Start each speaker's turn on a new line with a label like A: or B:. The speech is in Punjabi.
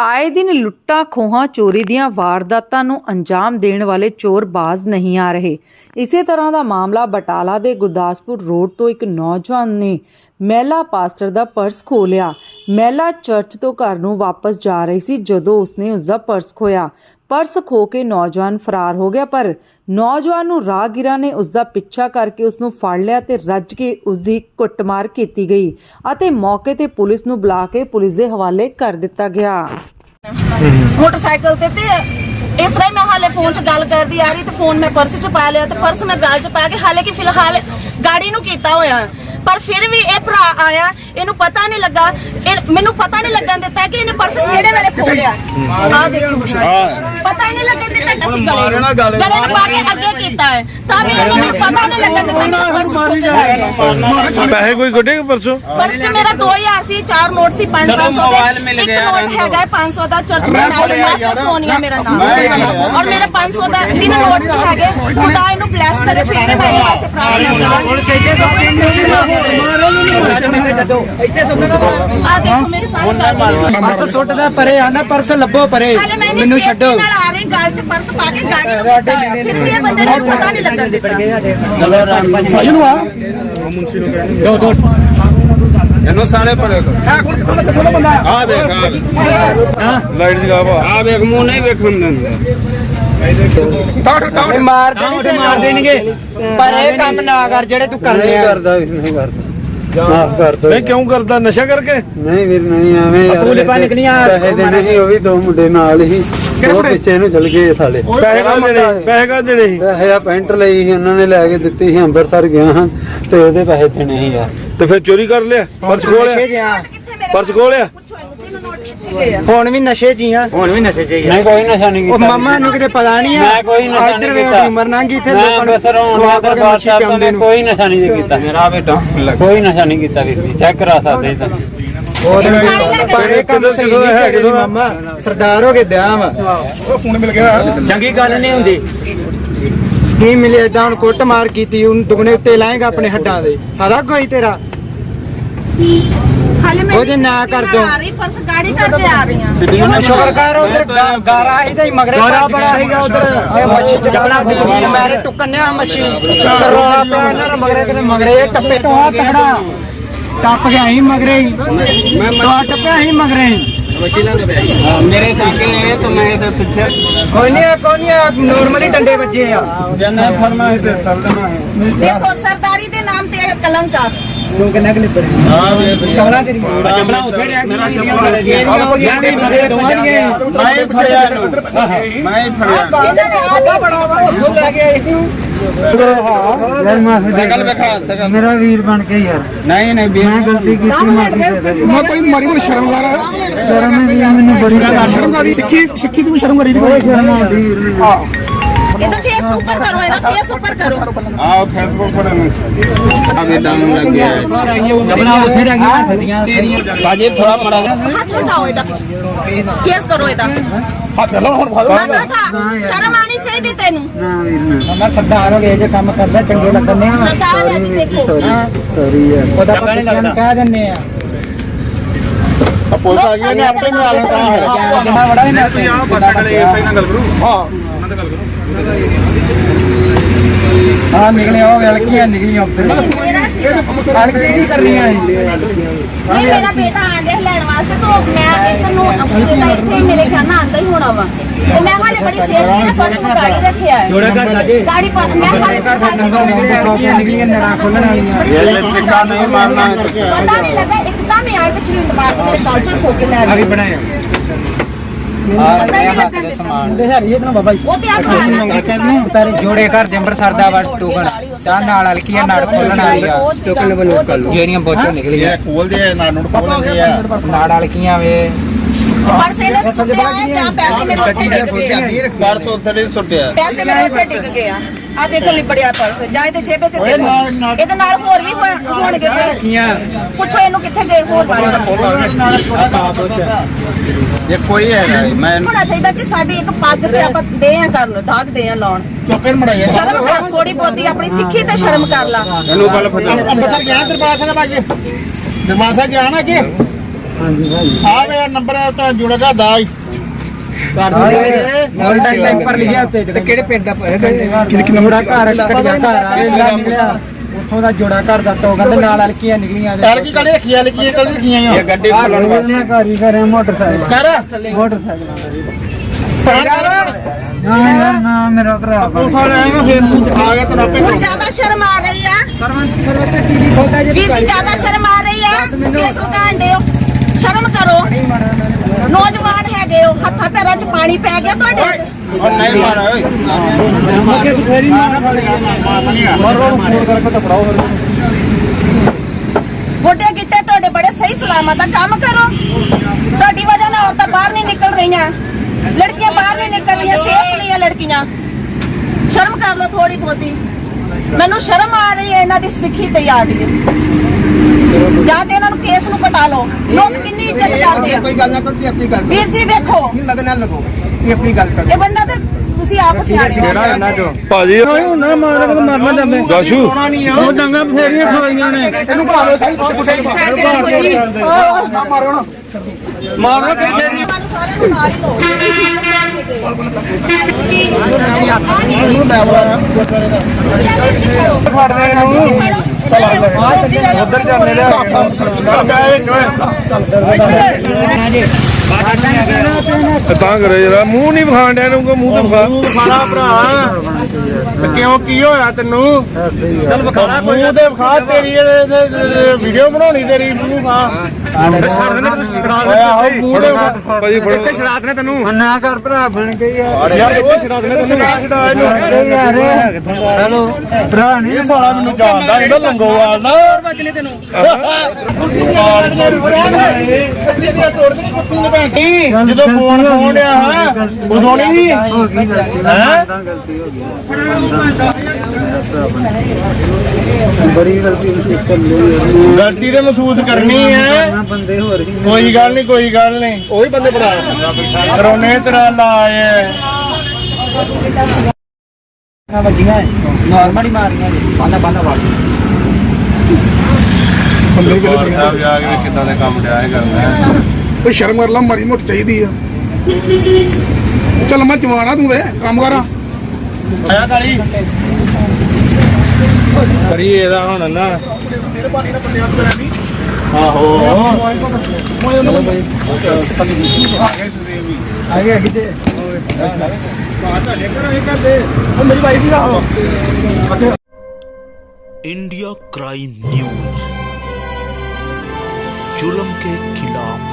A: ਆਏ ਦਿਨ ਲੁੱਟਾਂ ਖੋਹਾਂ ਚੋਰੀ ਦੀਆਂ ਵਾਰਦਾਤਾਂ ਨੂੰ ਅੰਜਾਮ ਦੇਣ ਵਾਲੇ ਚੋਰ ਬਾਜ਼ ਨਹੀਂ ਆ ਰਹੇ। ਇਸੇ ਤਰ੍ਹਾਂ ਦਾ ਮਾਮਲਾ ਬਟਾਲਾ ਦੇ ਗੁਰਦਾਸਪੁਰ ਰੋਡ ਤੋਂ ਇੱਕ ਨੌਜਵਾਨ ਨੇ ਮਹਿਲਾ ਪਾਸਟਰ ਦਾ ਪਰਸ ਖੋਹ ਲਿਆ। ਮਹਿਲਾ ਚਰਚ ਤੋਂ ਘਰ ਨੂੰ ਵਾਪਸ ਜਾ ਰਹੀ ਸੀ ਜਦੋਂ ਉਸਨੇ ਉਸ ਦਾ ਪਰਸ ਖੋਇਆ। ਪਰਸ ਖੋ ਕੇ ਨੌਜਵਾਨ ਫਰਾਰ ਹੋ ਗਿਆ, ਪਰ ਨੌਜਵਾਨ ਨੂੰ ਰਾਹਗੀਰਾਂ ਨੇ ਉਸ ਦਾ ਪਿੱਛਾ ਕਰਕੇ ਉਸ ਨੂੰ ਫੜ ਲਿਆ ਤੇ ਰੱਜ ਕੇ ਉਸ ਦੀ ਕੁੱਟਮਾਰ ਕੀਤੀ ਗਈ ਅਤੇ ਮੌਕੇ ਤੇ ਪੁਲਿਸ ਨੂੰ ਬੁਲਾ ਕੇ ਪੁਲਿਸ ਦੇ ਹਵਾਲੇ ਕਰ ਦਿੱਤਾ ਗਿਆ।
B: ਮੋਟਰਸਾਈਕਲ ਤੇ ਤੇ ਇਸ ਤਰ੍ਹਾਂ ਹੀ ਮੈਂ ਹਾਲੇ ਫੋਨ 'ਚ ਗੱਲ ਕਰਦੀ ਆ ਰਹੀ ਤੇ ਫੋਨ ਮੈਂ ਪਰਸ 'ਚ ਪਾ ਲਿਆ ਤੇ ਪਰਸ ਮੈਂ ਗਲ 'ਚ ਪਾ ਕੇ ਹਾਲੇ ਕਿ ਫਿਲਹਾਲ ਗਾੜੀ ਨੂੰ ਕੀਤਾ ਹੋਇਆ। ਪਰ ਫਿਰ ਵੀ ਇਹ ਭਰਾ ਆਇਆ, ਇਹਨੂੰ ਪਤਾ ਨਹੀਂ ਲੱਗਾ ਇਹ ਮੈਨੂੰ ਪਤਾ ਨਹੀਂ ਲੱਗਣ ਦਿੱਤਾ ਕਿ ਇਹਨੇ ਪਰਸ ਕਿਹੜੇ ਵੇਲੇ ਖੋਲਿਆ ਆ ਦੇਖੋ। ਪਤਾ ਹੀ ਨਹੀਂ ਲੱਗਣ ਦਿੱਤਾ ਕਿ ਅਸੀਂ ਗਲੇ ਨੂੰ ਗਲੇ ਨੂੰ। ਪਾ ਕੇ ਅੱਗੇ ਕੀਤਾ ਹੈ। ਤਾਂ ਵੀ ਇਹਨੂੰ ਮੈਨੂੰ ਪਤਾ ਨਹੀਂ ਲੱਗਣ ਦਿੱਤਾ ਕਿ ਪਰਸ ਖੋਲਿਆ
C: ਪੈਸੇ ਕੋਈ ਕੱਢੇ ਪਰਸੋਂ?
B: ਪਰਸ 'ਚ ਮੇਰਾ 2000 ਸੀ ਚਾਰ ਨੋਟ ਸੀ 500 ਦੇ। ਇੱਕ ਨੋਟ ਹੈਗਾ ਹੈ 500 ਦਾ ਚਰਚ ਦਾ ਨਾਮ ਮਾਸਟਰ ਸੋਨੀਆ ਮੇਰਾ ਨਾਮ। ਔਰ ਮੇਰੇ 500 ਦਾ ਤਿੰਨ ਨੋਟ ਹੈਗੇ। ਖੁਦਾ ਇਹਨੂੰ ਬਲੈਸ ਕਰੇ ਫਿਰ ਮੈਂ ਮੇਰੇ ਵਾਸਤੇ ਪ੍ਰਾਰਥਨਾ ਆ ਦੇਖੋ ਮੇਰੇ ਸਾਰੇ ਕਾਗਜ਼
D: ਪਰਸ ਸੁੱਟਦਾ ਪਰੇ ਆਂਦਾ ਪਰਸ ਲੱਭੋ ਪਰੇ।
B: ਮੈਂ
D: ਮੈਨੂੰ ਛੱਡੋ।
B: ਨਾਲ ਆ ਰਹੀ ਗੱਲ 'ਚ ਪਰਸ ਪਾ ਕੇ ਗਾੜੀ ਨੂੰ ਕੀਤਾ ਹੋਇਆ। ਫਿਰ ਵੀ ਇਹ ਬੰਦੇ ਨੂੰ ਪਤਾ ਨਹੀਂ ਲੱਗਣ ਦਿੱਤਾ।
E: ਇਹਨੂੰ ਸਾਰੇ ਪਰੇ ਕਰ। ਆ ਦੇਖ ਆ
C: ਲਾਈਟ ਜਗਾ ਵਾ
E: ਆ। ਵੇਖ ਮੂੰਹ ਨਹੀਂ ਵੇਖਣ ਦਿੰਦਾ।
D: ਇਹ ਮਾਰ ਦੇਣੀ ਤੇ ਮਾਰ ਦੇਣਗੇ। ਪਰ ਇਹ ਕੰਮ ਨਾ ਕਰ ਜਿਹੜੇ ਤੂੰ ਕਰਨੇ ਆ
F: ਕਰਦਾ ਵੀ ਨਹੀਂ ਕਰਦਾ। ਮਾਫ ਕਰ ਦੋ
C: ਨਹੀਂ ਕਿਉਂ ਕਰਦਾ? ਨਸ਼ਾ ਕਰਕੇ?
F: ਨਹੀਂ ਵੀਰ ਨਹੀਂ ਐਵੇਂ ਯਾਰ
D: ਅਪੂਲੇ ਪਾਣੀ ਨਿਕਲੀਆਂ
F: ਪੈਸੇ ਦੇਣੇ ਸੀ ਉਹ ਵੀ ਦੋ ਮੁੰਡੇ ਨਾਲ ਹੀ। ਉਹ ਪਿੱਛੇ ਨੂੰ ਚਲ ਗਏ ਸਾਲੇ
C: ਪੈਸੇ ਕਾ ਦੇਣੇ ਪੈਸੇ ਕਾ ਦੇਣੇ ਸੀ।
F: ਪੈਸੇ ਆ ਪੈਂਟ ਲਈ ਸੀ ਉਹਨਾਂ ਨੇ ਲੈ ਕੇ ਦਿੱਤੀ ਸੀ ਅੰਮ੍ਰਿਤਸਰ ਗਿਆ ਹਾਂ ਤੇ ਉਹਦੇ ਪੈਸੇ ਦੇਣੇ ਸੀ ਯਾਰ।
C: ਤੇ ਫਿਰ ਚੋਰੀ ਕਰ ਲਿਆ? ਪਰਸ ਖੋਹ
D: ਨਸ਼ੇ
C: ਲਿਆ?
D: 'ਚ ਆ
B: ਕਿੱਥੇ ਮੇਰੇ
C: ਪਰਸ ਖੋਹ
D: ਹੁਣ ਵੀ ਨਸ਼ੇ 'ਚ ਹੀ ਆ। ਹੁਣ ਵੀ ਨਸ਼ੇ 'ਚ ਹੀ
F: ਨਹੀਂ ਕੋਈ ਨਸ਼ਾ ਨਹੀਂ
D: ਉਹ
F: ਕੀਤਾ
D: ਮਾਮਾ ਨੂੰ ਕਿਤੇ ਪਤਾ ਨਹੀਂ ਆ।
F: ਮੈਂ ਕੋਈ ਨਸ਼ਾ
D: ਇੱਧਰ
F: ਨਹੀਂ
D: ਵੇ
F: ਕੀਤਾ।
D: ਉਮਰ ਇੱਥੇ
F: ਮੈਂ
D: ਲੋਕਾਂ ਨੂੰ ਖਵਾ ਕੇ ਮੱਛੀ ਪਿਆਉਂਦੇ
F: ਕੋਈ ਨਸ਼ਾ ਨਹੀਂ ਕੀਤਾ।
E: ਮੇਰਾ ਬੇਟਾ
F: ਕੋਈ ਨਸ਼ਾ ਨਹੀਂ ਕੀਤਾ ਵੀਰ ਜੀ। ਚੈੱਕ ਕਰਾ ਸਕਦੇ ਤਾਂ।
D: ਹੋਰ ਪਰ ਇਹ ਕੰਮ ਸਹੀ ਨਹੀਂ ਹੈਗੇ ਜੀ ਮਾਮਾ। ਸਰਦਾਰ ਹੋ ਕੇ ਵਿਆਹ ਵਾ। ਚੰਗੀ ਗੱਲ ਨਹੀਂ ਹੁੰਦੀ। ਕੀ ਮਿਲੇ ਏਦਾਂ ਹੁਣ ਕੁੱਟ ਮਾਰ ਕੀਤੀ ਉਹਨੂੰ ਦੁਗਣੇ ਉੱਤੇ ਲਾਏਗਾ ਆਪਣੇ ਹੱਡਾਂ ਦੇ। ਆਦਾ ਕੋਈ ਤੇਰਾ।
B: ਹਾਲੇ ਮੈਂ
D: ਉਹ ਜੇ ਨਾ ਕਰ ਦੋ।
B: ਆ ਰਹੀ ਪਰਸ ਗਾੜੀ ਕਰਕੇ ਆ ਰਹੀ ਹਾਂ
D: ਸ਼ੁਕਰ ਕਰ ਉਧਰ ਗਾਰਾ ਹੀ ਤੇ ਮਗਰੇ ਗਾਰਾ ਬੜਾ ਸੀਗਾ ਉਧਰ। ਮੱਛੀ ਚੱਕਣਾ ਦੀ ਮੇਰੇ ਟੁਕਨਿਆ ਮੱਛੀ। ਰੋਲਾ ਪਿਆ ਇਹਨਾਂ ਦਾ ਮਗਰੇ ਕਿਤੇ ਮਗਰੇ। ਇਹ ਟੱਪੇ ਤੋਂ ਆ ਤਗੜਾ ਟੱਪ ਗਿਆ ਹੀ ਮਗਰੇ। ਹੀ ਮੈਂ ਟੱਪਿਆ ਹੀ ਮਗਰੇ। ਹੀ
E: ਮੇਰੇ ਸਾਕੇ ਤਾਂ ਮੈਂ ਇਹਦੇ ਪਿੱਛੇ
D: ਕੋਈ ਨਹੀਂ ਕੋਈ ਨਹੀਂ ਨਾਰਮਲੀ ਡੰਡੇ ਵੱਜੇ ਆ।
F: ਜੰਨਾ ਹੈ ਤੇ ਹੈ।
B: ਦੇਖੋ ਸਰਦਾਰੀ ਦੇ ਨਾਮ ਤੇ ਇਹ ਕਲੰਕ ਆ।
D: ਤੂੰ ਕਿੰਨਾ ਕਿ ਲਿਪੜ ਹਾਂ ਚਵਲਾ ਤੇਰੀ ਚਵਲਾ ਉੱਥੇ ਰਹਿ ਮੇਰਾ ਹੋ ਗਿਆ ਨਹੀਂ ਮਗਰੇ ਦੋਵਾਂ ਦੀਆਂ?
E: ਮੈਂ ਹੀ ਫੜਿਆ ਇਹਨੂੰ। ਮੈਂ ਹੀ ਫੜਿਆ
B: ਇਹਨਾਂ। ਨੇ ਆ
D: ਬੜਾ ਵਾ ਉੱਥੋਂ ਲੈ ਕੇ
F: ਯਾਰ ਮਾਫੀ ਦੇ
E: ਸਕਲ ਵੇਖਾ ਸਕਲ
F: ਮੇਰਾ ਵੀਰ ਬਣ ਕੇ ਯਾਰ।
E: ਨਹੀਂ ਨਹੀਂ
F: ਮੈਂ ਗਲਤੀ ਕੀਤੀ ਮਾਫੀ
G: ਮੈਂ ਕੋਈ ਮਾਰੀ ਮੋਟੀ ਸ਼ਰਮਗਾਰ ਆ
F: ਸ਼ਰਮ ਹੈ ਵੀ ਮੈਨੂੰ ਬੜੀ
G: ਸ਼ਰਮਗਾਰੀ ਸਿੱਖੀ ਸਿੱਖੀ ਦੀ ਕੋਈ ਸ਼ਰਮ ਕਰੀ ਦੀ ਕੋਈ?
F: ਸ਼ਰਮ ਆਉਂਦੀ ਵੀਰ ਨੂੰ।
B: ਇਹਦਾ ਫੇਸ ਉੱਪਰ ਕਰੋ ਇਹਦਾ ਫੇਸ ਉੱਪਰ ਕਰੋ।
E: ਆਓ ਫੇਸਬੁੱਕ ਪਰ ਮੈਂ ਆ ਵੀ ਡਾਊਨ ਲੱਗ ਗਿਆ।
D: ਚਵਲਾ ਉੱਥੇ ਰਹਿ ਗਈਆਂ ਸਦੀਆਂ
E: ਬਾਜੀ ਥੋੜਾ ਮੜਾ
B: ਹੱਥ ਉਠਾਓ ਇਹਦਾ। ਫੇਸ ਕਰੋ ਇਹਦਾ।
G: ਹੱਥ ਲਾ ਹੁਣ ਫੜ
B: ਹੱਥ ਉਠਾ। ਸ਼ਰਮ ਆਣੀ ਚਾਹੀਦੀ ਤੈਨੂੰ।
F: ਨਾ ਵੀਰ ਨਾ।
D: ਮੈਂ ਸਰਦਾਰ ਹੋ ਗਏ ਜੇ ਕੰਮ ਕਰਦਾ ਚੰਗੇ ਲੱਗਣੇ ਆ।
B: ਸਰਦਾਰ ਹੈ ਜੀ ਦੇਖੋ।
F: ਸੌਰੀ ਯਾਰ।
D: ਉਹਦਾ ਪਤਾ ਨਹੀਂ ਲੱਗਦਾ ਕਹਿ ਦਿੰਨੇ ਆ।
G: ਪੁਲਿਸ ਆ ਗਈ ਨੇ ਆਪੇ ਨੂੰ ਆਣਾ ਤਾਂ ਹੈ।
D: ਕਿੰਨਾ ਬੜਾ ਇਹਨਾਂ ਤੇ ਹਾਂ ਨਿਕਲੇ ਹੋ। ਗਿਆ ਲਕੀਆਂ ਨਿਕਲੀਆਂ ਉੱਤੇ
B: ਮੇਰਾ ਸੀ।
D: ਅਣਕੀ ਕੀ ਕਰਨੀਆਂ
B: ਨਹੀਂ ਮੇਰਾ ਬੇਟਾ ਆਂਡੇ ਲੈਣ ਵਾਸਤੇ ਤੋਂ ਮੈਂ ਇੱਕ ਨੂੰ ਆਪਣੇ ਦਾ ਇੱਥੇ ਹੀ ਮੇਰੇ ਖਿਆਲ ਨਾਲ ਆਂਦਾ ਹੀ ਹੋਣਾ ਵਾ। ਤੇ ਮੈਂ ਹਾਲੇ ਬੜੀ ਸੇਫਟੀ ਨਾਲ ਪਰਸ ਨੂੰ ਗਾੜੀ ਰੱਖਿਆ ਹੈ।
D: ਜੋੜਾ ਘਰ ਸਾਡੇ
B: ਗਾੜੀ ਪਾ ਮੈਂ ਹਾਲੇ
D: ਨੰਬਰ ਨਿਕਲੇ ਲਕੀਆਂ ਨਿਕਲੀਆਂ ਨੜਾ ਖੋਲਣ ਵਾਲੀਆਂ।
E: ਇਹ ਟਿੱਕਾ ਨਹੀਂ ਮਾਰਨਾ।
B: ਪਤਾ ਨਹੀਂ ਲੱਗਾ ਇੱਕਦਮ ਹੀ ਆਏ ਪਿੱਛੇ ਨੂੰ ਮਾਰ ਕੇ ਮੇਰੇ ਕਾਲਚਰ ਖੋ ਕੇ ਲੈ
D: ਆ ਵੀ ਬਣਾਇਆ
B: ਪਤਾ ਹੀ ਨਹੀਂ ਲੱਗਣ ਦਿੱਤਾ
D: ਮੁੰਡੇ ਹਰੀ ਇਹਨੂੰ ਬਾਬਾ ਜੀ।
B: ਉਹ ਤੇ ਆ ਖਾਣਾ
D: ਪਰ ਜੋੜੇ ਘਰ ਦੇ ਅੰਬਰਸਰ ਦਾ ਵਾ ਟੋਕਨ। ਚਾਹ ਨਾਲ ਹਲਕੀਆਂ ਨਾਲ ਖੋਲਣ ਵਾਲੀ ਆ। ਟੋਕਨ ਬਨੋ ਕਰ ਲਓ। ਜਿਹੜੀਆਂ ਬੋਤਲ ਨਿਕਲੀਆਂ।
G: ਖੋਲਦੇ ਆ ਨਾ ਨੋਟ ਖੋਲਦੇ ਆ
D: ਨਾਲ ਹਲਕੀਆਂ ਵੇ?
B: ਪਰਸ ਇਹਨੇ ਸੁੱਟਿਆ ਹੈ ਜਾਂ ਪੈਸੇ ਮੇਰੇ ਉੱਥੇ ਡਿੱਗ ਗਏ ਆ?
E: ਪਰਸ ਉੱਥੇ ਨਹੀਂ ਸੁੱਟਿਆ।
B: ਪੈਸੇ ਮੇਰੇ ਉੱਤੇ ਡਿੱਗ ਗਏ ਆ। ਆ ਦੇਖੋ ਲਿਬੜਿਆ ਪਰਸ ਜਾਂ ਇਹਦੇ ਜੇਬੇ ਚ ਦੇਖੋ ਇਹਦੇ ਨਾਲ ਹੋਰ ਵੀ ਹੋਣ- ਹੋਣਗੇ ਕੋਈ। ਪੁੱਛੋ ਇਹਨੂੰ ਕਿੱਥੇ ਗਏ ਹੋਰ ਬਾਰੇ
E: ਇਹ ਕੋਈ ਹੈ ਨਹੀਂ ਮੈਂ
B: ਹੋਣਾ ਚਾਹੀਦਾ ਕਿ ਸਾਡੀ ਇੱਕ ਪੱਗ ਤੇ ਆਪਾਂ ਦੇ ਆ ਕਰ ਲੋ ਦਾਗ ਦੇ ਆ ਲਾਉਣ
G: ਚੋਪੇਰ ਮੜਾਇਆ
B: ਸ਼ਰਮ ਕਰ ਥੋੜੀ ਬਹੁਤੀ ਆਪਣੀ ਸਿੱਖੀ ਤੇ ਸ਼ਰਮ ਕਰ ਲਾ
E: ਇਹਨੂੰ ਗੱਲ ਫਟਾ
G: ਅੰਮ੍ਰਿਤਸਰ ਗਿਆ ਦਰਬਾਰ ਸਾਹਿਬ ਅੱਜ ਦਰਬਾਰ ਸਾਹਿਬ ਗਿਆ ਨਾ ਕਿ
F: ਹਾਂਜੀ ਭਾਈ
G: ਆ ਵੇ ਨੰਬਰ ਤਾਂ ਜੁੜੇਗਾ ਦਾ ਹੀ
D: ਗੋਲਡਨ ਟੈਂਪਰ ਲਿਖਿਆ ਉੱਤੇ ਕਿਹੜੇ ਪਿੰਡ ਦਾ ਕਿ ਕਿ ਨੰਬਰ ਘਰ ਕੱਟਿਆ ਘਰ ਆਵੇ ਲਾ ਨਿਕਲਿਆ। ਉੱਥੋਂ ਦਾ ਜੋੜਾ ਘਰ ਦਾ ਤੋਂ ਕਹਿੰਦੇ ਨਾਲ ਹਲਕੀਆਂ ਨਿਕਲੀਆਂ
G: ਐਲ ਕੀ ਕਾਲੇ ਰੱਖੀਆਂ ਲਿਖੀਆਂ ਕਾਲੇ ਰੱਖੀਆਂ ਆ
D: ਗੱਡੀ
F: ਬੋਲਨੇ ਘਰ ਹੀ ਕਰੇ ਮੋਟਰਸਾਈਕਲ।
G: ਕਰ
F: ਮੋਟਰਸਾਈਕਲ
G: ਫੋਨ ਕਰ
F: ਨਾ ਮੇਰਾ ਨਾ ਮੇਰਾ ਭਰਾ ਬਣ
G: ਫੋਨ ਆਏਗਾ ਫਿਰ ਆ ਗਿਆ ਤੈਨੂੰ ਆਪੇ
B: ਹੁਣ ਜ਼ਿਆਦਾ ਸ਼ਰਮ ਆ ਰਹੀ ਆ।
D: ਸਰਵੰਤ ਸਰਵੰਤ ਟੀਵੀ ਖੋਲਦਾ ਜੇ
B: ਵੀਰ ਜੀ ਜ਼ਿਆਦਾ ਸ਼ਰਮ ਆ ਰਹੀ ਆ। ਕੇਸ ਲਗਾਣ ਦਿਓ ਸ਼ਰਮ ਕਰੋ। ਨੌਜਵਾਨ 'ਚ ਪਾਣੀ ਪੈ ਗਿਆ ਤੁਹਾਡੇ 'ਚ? ਗੋਡੇ ਗਿੱਟੇ ਤੁਹਾਡੇ ਬੜੇ ਸਹੀ ਸਲਾਮਤ ਆ ਕੰਮ ਕਰੋ। ਤੁਹਾਡੀ ਵਜ੍ਹਾ ਨਾਲ ਔਰਤਾਂ ਬਾਹਰ ਨਹੀਂ ਨਿਕਲ ਰਹੀਆਂ। ਲੜਕੀਆਂ ਬਾਹਰ ਨਹੀਂ ਨਿਕਲ ਰਹੀਆਂ ਸੇਫ ਨਹੀਂ ਆ ਲੜਕੀਆਂ। ਸ਼ਰਮ ਕਰ ਲਓ ਥੋੜੀ ਬਹੁਤੀ। ਮੈਨੂੰ ਸ਼ਰਮ ਆ ਰਹੀ ਹੈ ਇਹਨਾਂ ਦੀ ਸਿੱਖੀ ਤੇ ਆ ਰਹੀ ਹੈ। ਜਾਂ ਤੇ ਇਹਨਾਂ ਨੂੰ ਕੇਸ ਨੂੰ ਕਟਾ ਲਓ। ਲੋਕ ਕਿੰਨੀ ਇੱਜ਼ਤ ਕਰਦੇ ਆ।
D: ਕੋਈ ਗੱਲ ਨਾ ਕਰੋ ਆਪਣੀ ਗੱਲ
B: ਵੀਰ ਜੀ ਵੇਖੋ।
D: ਲਗਨ ਨਾ ਲੱਗੋ ਇਹ ਆਪਣੀ ਗੱਲ ਕਰੋ।
B: ਇਹ ਬੰਦਾ ਤੇ ਤੁਸੀਂ ਆਪ ਸਿਆਣੇ ਹੋ।
C: ਭਾਜੀ
F: ਨਾ ਮਾਰ ਕੇ ਮਰਨਾ ਜਾਂਦੇ
C: ਦਾਸ਼ੂ।
F: ਉਹ ਡੰਗਾ ਬਥੇਰੀਆਂ ਖਵਾਈਆਂ ਨੇ।
G: ਇਹਨੂੰ ਭਾਵੇਂ ਸਹੀ ਕੁਛ ਕੁਛ ਨਾ। ਮਾਰੋ ਨਾ।
C: ਮਾਰੋ ਕਿੱਥੇ
B: ਸਾਨੂੰ ਸਾਰਿਆਂ ਨੂੰ ਨਾਲ ਹੀ ਲਓ।
G: ਫੜਦੇ ਇਹਨੂੰ ਉਧਰ ਜਾਂਦੇ ਨੇ
C: ਤਾਂ ਕਰੇ ਜਰਾ ਮੂੰਹ ਨਹੀਂ ਵਿਖਾਣ ਡਿਆ ਨੂੰ ਮੂੰਹ ਤੇ ਵਿਖਾ।
G: ਤੂੰ ਖਾਣਾ ਭਰਾ। ਤੇ ਕਿਉਂ ਕੀ ਹੋਇਆ ਤੈਨੂੰ? ਚੱਲ ਵਿਖਾਣਾ ਕੋਈ ਮੂੰਹ ਤੇ ਵਿਖਾ ਤੇਰੀ ਵੀਡੀਓ ਬਣਾਉਣੀ ਤੇਰੀ ਮੂੰਹ ਖਾ ਛੱਡ ਦੇ ਤੂੰ ਛੜਾ ਹੋਇਆ ਹੋ ਮੂੰਹ ਤੇ ਵਿਖਾ।
C: ਭਾਜੀ ਫੜੋ।
G: ਛੜਾ ਦੇਣਾ ਤੈਨੂੰ।
F: ਨਾ ਕਰ ਭਰਾ ਬਣ ਕੇ ਯਾਰ
G: ਯਾਰ ਇੱਥੇ ਛੜਾ ਦੇਣਾ ਤੈਨੂੰ। ਛੜਾ ਇਹਨੂੰ
F: ਯਾਰ। ਹੈਲੋ ਭਰਾ ਨਹੀਂ
G: ਇਹ ਸਾਲਾ ਮੈਨੂੰ ਜਾਣਦਾ ਇਹਦਾ ਲੰਗੋਵਾਲ ਨਾ। ਵੱਜਨੇ ਤੈਨੂੰ ਜਦੋਂ ਫੋਨ ਫੋਨ ਆ ਹਾਂ। ਉਦੋਂ ਨਹੀਂ।
F: ਹੋ ਗਈ ਗਲਤੀ
G: ਹੈਂ?
F: ਤਾਂ ਗਲਤੀ ਹੋ ਗਈ ਬੜੀ ਗਲਤੀ ਮਿਸਟੇਕ ਕਰ ਲਈ
G: ਗਲਤੀ ਤੇ ਮਹਿਸੂਸ ਕਰਨੀ ਹੈ।
F: ਬੰਦੇ ਹੋ ਰਹੀ
G: ਕੋਈ ਗੱਲ ਨਹੀਂ ਕੋਈ ਗੱਲ ਨਹੀਂ। ਉਹੀ ਬੰਦੇ ਬਣਾ ਰੋਨੇ ਤੇਰਾ ਲਾਏ
D: ਨਾ ਵੱਜੀਆਂ ਨਾਰਮਲ ਹੀ ਮਾਰੀਆਂ ਬਾਨਾ ਬਾਨਾ ਵਾਲ
C: ਸਾਹਿਬ ਜਾ ਕੇ ਕਿੱਦਾਂ ਦੇ ਕੰਮ ਡਿਆ ਕਰਨਾ
H: ਕੋਈ ਸ਼ਰਮ ਕਰ ਲਾ ਮਾੜੀ ਮੋਟੀ ਚਾਹੀਦੀ ਆ ਚੱਲ ਮੈਂ ਜਵਾਨਾ ਤੂੰ ਵੇ ਕੰਮ ਕਰ
G: ਆਇਆ ਕਾਲੀ ਕਰੀ ਇਹਦਾ ਹੁਣ ਨਾ ਆਹੋ
D: ਆ ਗਿਆ ਕਿਤੇ
I: इंडिया क्राइम न्यूज जुल्म के खिलाफ